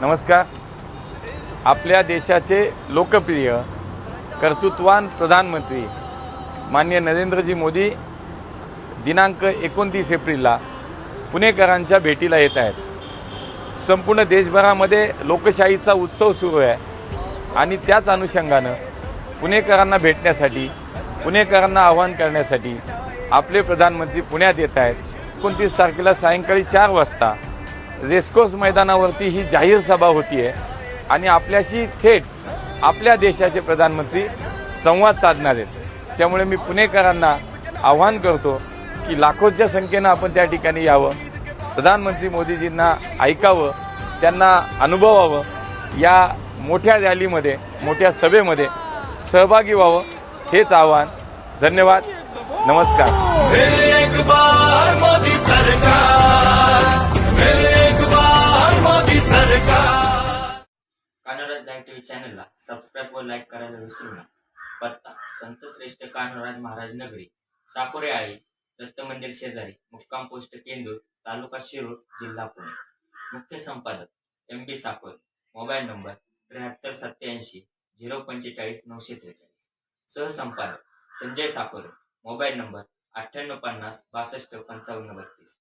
नमस्कार. आपल्या देशाचे लोकप्रिय कर्तृत्वान प्रधानमंत्री माननीय नरेंद्रजी मोदी दिनांक एकोणतीस एप्रिलला पुणेकरांच्या भेटीला येत आहेत. संपूर्ण देशभरामध्ये लोकशाहीचा उत्सव सुरू आहे आणि त्याच अनुषंगानं पुणेकरांना भेटण्यासाठी पुणेकरांना आवाहन करण्यासाठी आपले प्रधानमंत्री पुण्यात येत आहेत. एकोणतीस तारखेला सायंकाळी चार वाजता रेस्कोस मैदानावरती ही जाहीर सभा होतीये. आणि आपल्याशी थेट आपल्या देशाचे प्रधानमंत्री संवाद साधणार आहेत. त्यामुळे मी पुणेकरांना आवाहन करतो की लाखोच्या संख्येनं आपण त्या ठिकाणी यावं. प्रधानमंत्री मोदीजींना ऐकावं त्यांना अनुभवावं. या मोठ्या रॅलीमध्ये मोठ्या सभेमध्ये सहभागी व्हावं हेच आवाहन. धन्यवाद. नमस्कार. कान्होराज चॅनलला सबस्क्राईब व लाईक करायला विसरू नका. पत्ता संत श्रेष्ठ कान्होराज महाराज नगरी साकोरे आळी दत्त मंदिर शेजारी मुक्काम पोस्ट केंदूर तालुका शिरूर जिल्हा पुणे. मुख्य संपादक M B Sakore. Mobile number त्र्याहत्तर सत्याऐंशी झिरो पंचेचाळीस नऊशे त्रेचाळीस. सहसंपादक संजय साकोरे. मोबाईल नंबर अठ्ठ्याण्णव पन्नास बासष्ट पंचावन्न बत्तीस.